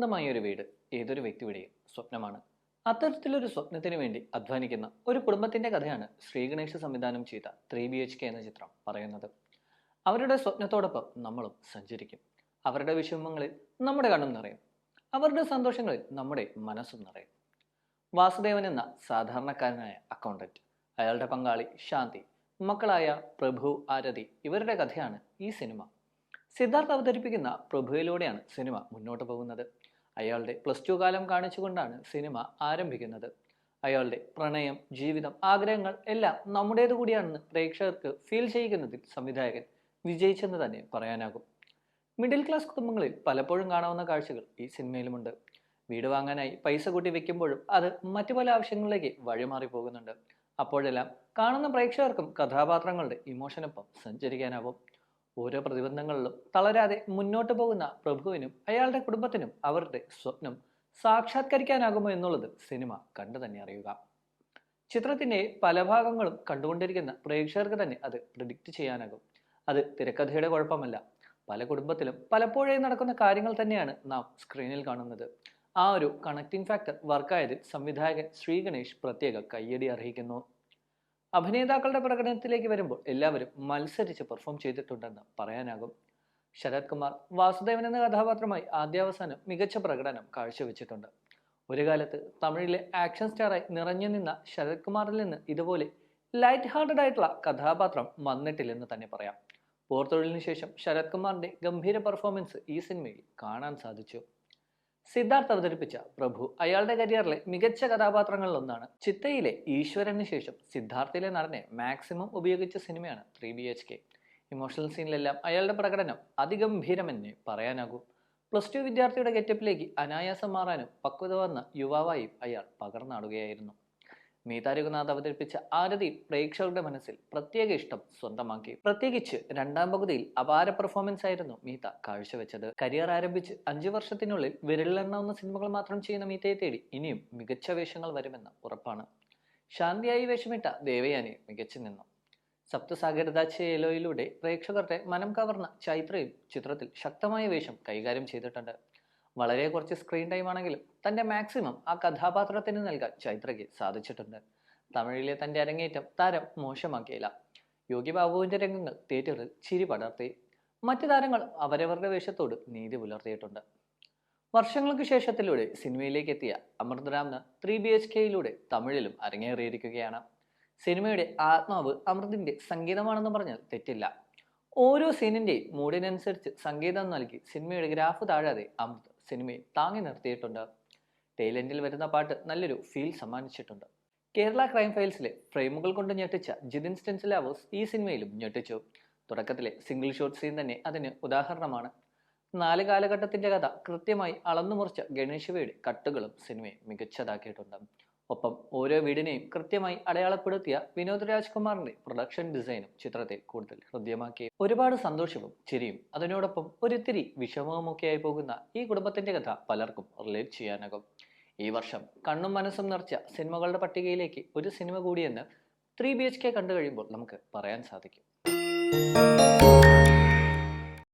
സ്വന്തമായ ഒരു വീട് ഏതൊരു വ്യക്തിയുടെയും സ്വപ്നമാണ്. അത്തരത്തിലൊരു സ്വപ്നത്തിന് വേണ്ടി അധ്വാനിക്കുന്ന ഒരു കുടുംബത്തിന്റെ കഥയാണ് ശ്രീഗണേഷ് സംവിധാനം ചെയ്ത ത്രീ ബി എച്ച് കെ എന്ന ചിത്രം പറയുന്നത്. അവരുടെ സ്വപ്നത്തോടൊപ്പം നമ്മളും സഞ്ചരിക്കും. അവരുടെ വിഷമങ്ങളിൽ നമ്മുടെ കണ്ണും നിറയും. അവരുടെ സന്തോഷങ്ങളിൽ നമ്മുടെ മനസ്സും നിറയും. വാസുദേവൻ എന്ന സാധാരണക്കാരനായ അക്കൗണ്ടന്റ് അയാളുടെ പങ്കാളി ശാന്തി മക്കളായ പ്രഭു ആരതി ഇവരുടെ കഥയാണ് ഈ സിനിമ. സിദ്ധാർത്ഥ് അവതരിപ്പിക്കുന്ന പ്രഭുവിലൂടെയാണ് സിനിമ മുന്നോട്ട് പോകുന്നത്. അയാളുടെ പ്ലസ് ടു കാലം കാണിച്ചുകൊണ്ടാണ് സിനിമ ആരംഭിക്കുന്നത്. അയാളുടെ പ്രണയം ജീവിതം ആഗ്രഹങ്ങൾ എല്ലാം നമ്മുടേത് കൂടിയാണെന്ന് പ്രേക്ഷകർക്ക് ഫീൽ ചെയ്യിക്കുന്നതിൽ സംവിധായകൻ വിജയിച്ചെന്ന് തന്നെ പറയാനാകും. മിഡിൽ ക്ലാസ് കുടുംബങ്ങളിൽ പലപ്പോഴും കാണാവുന്ന കാഴ്ചകൾ ഈ സിനിമയിലുമുണ്ട്. വീട് വാങ്ങാനായി പൈസ കൂട്ടി വെക്കുമ്പോഴും അത് മറ്റു പല ആവശ്യങ്ങളിലേക്ക് വഴിമാറി പോകുന്നുണ്ട്. അപ്പോഴെല്ലാം കാണുന്ന പ്രേക്ഷകർക്കും കഥാപാത്രങ്ങളുടെ ഇമോഷനൊപ്പം സഞ്ചരിക്കാനാവും. ഓരോ പ്രതിബന്ധങ്ങളിലും തളരാതെ മുന്നോട്ട് പോകുന്ന പ്രഭുവിനും അയാളുടെ കുടുംബത്തിനും അവരുടെ സ്വപ്നം സാക്ഷാത്കരിക്കാനാകുമോ എന്നുള്ളത് സിനിമ കണ്ടു തന്നെ അറിയുക. ചിത്രത്തിന്റെ പല ഭാഗങ്ങളും കണ്ടുകൊണ്ടിരിക്കുന്ന പ്രേക്ഷകർക്ക് തന്നെ അത് പ്രിഡിക്റ്റ് ചെയ്യാനാകും. അത് തിരക്കഥയുടെ കുഴപ്പമല്ല. പല കുടുംബത്തിലും പലപ്പോഴേ നടക്കുന്ന കാര്യങ്ങൾ തന്നെയാണ് നാം സ്ക്രീനിൽ കാണുന്നത്. ആ ഒരു കണക്റ്റിംഗ് ഫാക്ടർ വർക്കായതിൽ സംവിധായകൻ ശ്രീ ഗണേഷ് പ്രത്യേക കയ്യടി അർഹിക്കുന്നു. അഭിനേതാക്കളുടെ പ്രകടനത്തിലേക്ക് വരുമ്പോൾ എല്ലാവരും മത്സരിച്ച് പെർഫോം ചെയ്തിട്ടുണ്ടെന്ന് പറയാനാകും. ശരത് കുമാർ വാസുദേവൻ എന്ന കഥാപാത്രമായി ആദ്യാവസാനം മികച്ച പ്രകടനം കാഴ്ചവെച്ചിട്ടുണ്ട്. ഒരു കാലത്ത് തമിഴിലെ ആക്ഷൻ സ്റ്റാറായി നിറഞ്ഞു നിന്ന ശരത് കുമാറിൽ നിന്ന് ഇതുപോലെ ലൈറ്റ് ഹാർട്ടഡ് ആയിട്ടുള്ള കഥാപാത്രം വന്നിട്ടില്ലെന്ന് തന്നെ പറയാം. പോർത്തൊഴിലിന് ശേഷം ശരത് കുമാറിന്റെ ഗംഭീര പെർഫോമൻസ് ഈ സിനിമയിൽ കാണാൻ സാധിച്ചു. സിദ്ധാർത്ഥ് അവതരിപ്പിച്ച പ്രഭു അയാളുടെ കരിയറിലെ മികച്ച കഥാപാത്രങ്ങളിലൊന്നാണ്. ചിത്തയിലെ ഈശ്വരന് ശേഷം സിദ്ധാർത്ഥിലെ നടനെ മാക്സിമം ഉപയോഗിച്ച സിനിമയാണ് three B H K. Emotional സീനിലെല്ലാം അയാളുടെ പ്രകടനം അതിഗംഭീരമെന്നേ പറയാനാകൂ. പ്ലസ് ടു വിദ്യാർത്ഥിയുടെ ഗെറ്റപ്പിലേക്ക് അനായാസം മാറാനും പക്വത വന്ന യുവാവായും അയാൾ പകർന്നാടുകയായിരുന്നു. മീത രഘുനാഥ് അവതരിപ്പിച്ച ആരതി പ്രേക്ഷകരുടെ മനസ്സിൽ പ്രത്യേക ഇഷ്ടം സ്വന്തമാക്കി. പ്രത്യേകിച്ച് രണ്ടാം പകുതിയിൽ അപാര പെർഫോമൻസ് ആയിരുന്നു മീത കാഴ്ചവെച്ചത്. കരിയർ ആരംഭിച്ച് അഞ്ചു വർഷത്തിനുള്ളിൽ വിരലിലെണ്ണാവുന്ന സിനിമകൾ മാത്രം ചെയ്യുന്ന മീതയെ തേടി ഇനിയും മികച്ച വേഷങ്ങൾ വരുമെന്ന് ഉറപ്പാണ്. ശാന്തിയായി വേഷമിട്ട ദേവയാനി മികച്ചു നിന്നു. സപ്തസാഗരദാച്ചയിലൂടെ പ്രേക്ഷകരുടെ മനം കവർന്ന ചൈത്രയും ചിത്രത്തിൽ ശക്തമായ വേഷം കൈകാര്യം ചെയ്തിട്ടുണ്ട്. വളരെ കുറച്ച് സ്ക്രീൻ ടൈം ആണെങ്കിലും തന്റെ മാക്സിമം ആ കഥാപാത്രത്തിന് നൽകാൻ ചൈത്രയ്ക്ക് സാധിച്ചിട്ടുണ്ട്. തമിഴിലെ തന്റെ അരങ്ങേറ്റം താരം മോശമാക്കിയില്ല. യോഗി ബാബുവിന്റെ രംഗങ്ങൾ തിയേറ്ററിൽ ചിരി പടർത്തി. മറ്റു താരങ്ങൾ അവരവരുടെ വേഷത്തോട് നീതി പുലർത്തിയിട്ടുണ്ട്. വർഷങ്ങൾക്ക് ശേഷത്തിലൂടെ സിനിമയിലേക്ക് എത്തിയ അമൃതരാമന് ത്രീ ബി എച്ച് കെയിലൂടെ തമിഴിലും അരങ്ങേറിയിരിക്കുകയാണ്. സിനിമയുടെ ആത്മാവ് അമൃതിന്റെ സംഗീതമാണെന്ന് പറഞ്ഞാൽ തെറ്റില്ല. ഓരോ സീനിന്റെയും മൂഡിനനുസരിച്ച് സംഗീതം നൽകി സിനിമയുടെ ഗ്രാഫ് താഴാതെ അമൃത് സിനിമയെ താങ്ങി നിർത്തിയിട്ടുണ്ട്. ടൈലൻഡിൽ വരുന്ന പാട്ട് നല്ലൊരു ഫീൽ സമ്മാനിച്ചിട്ടുണ്ട്. കേരള ക്രൈം ഫയൽസിലെ ഫ്രെയിമുകൾ കൊണ്ട് ഞെട്ടിച്ച ജിതിൻ സ്റ്റെൻസിലാവോസ് ഈ സിനിമയിലും ഞെട്ടിച്ചു. തുടക്കത്തിലെ സിംഗിൾ ഷോട്ട് സീൻ തന്നെ അതിന് ഉദാഹരണമാണ്. നാല് കാലഘട്ടത്തിന്റെ കഥ കൃത്യമായി അളന്നു മുറിച്ച ഗണേശവയുടെ കട്ടുകളും സിനിമയെ മികച്ചതാക്കിയിട്ടുണ്ട്. ഒപ്പം ഓരോ വീടിനെയും കൃത്യമായി അടയാളപ്പെടുത്തിയ വിനോദ് രാജ്കുമാറിന്റെ പ്രൊഡക്ഷൻ ഡിസൈനും ചിത്രത്തെ കൂടുതൽ ഹൃദ്യമാക്കി. ഒരുപാട് സന്തോഷവും ചിരിയും അതിനോടൊപ്പം ഒരിത്തിരി വിഷമവുമൊക്കെയായി പോകുന്ന ഈ കുടുംബത്തിന്റെ കഥ പലർക്കും റിലേറ്റ് ചെയ്യാനാകും. ഈ വർഷം കണ്ണും മനസ്സും നിറച്ച സിനിമകളുടെ പട്ടികയിലേക്ക് ഒരു സിനിമ കൂടിയെന്ന് ത്രീ ബി എച്ച് കെ കണ്ടു കഴിയുമ്പോൾ നമുക്ക് പറയാൻ സാധിക്കും.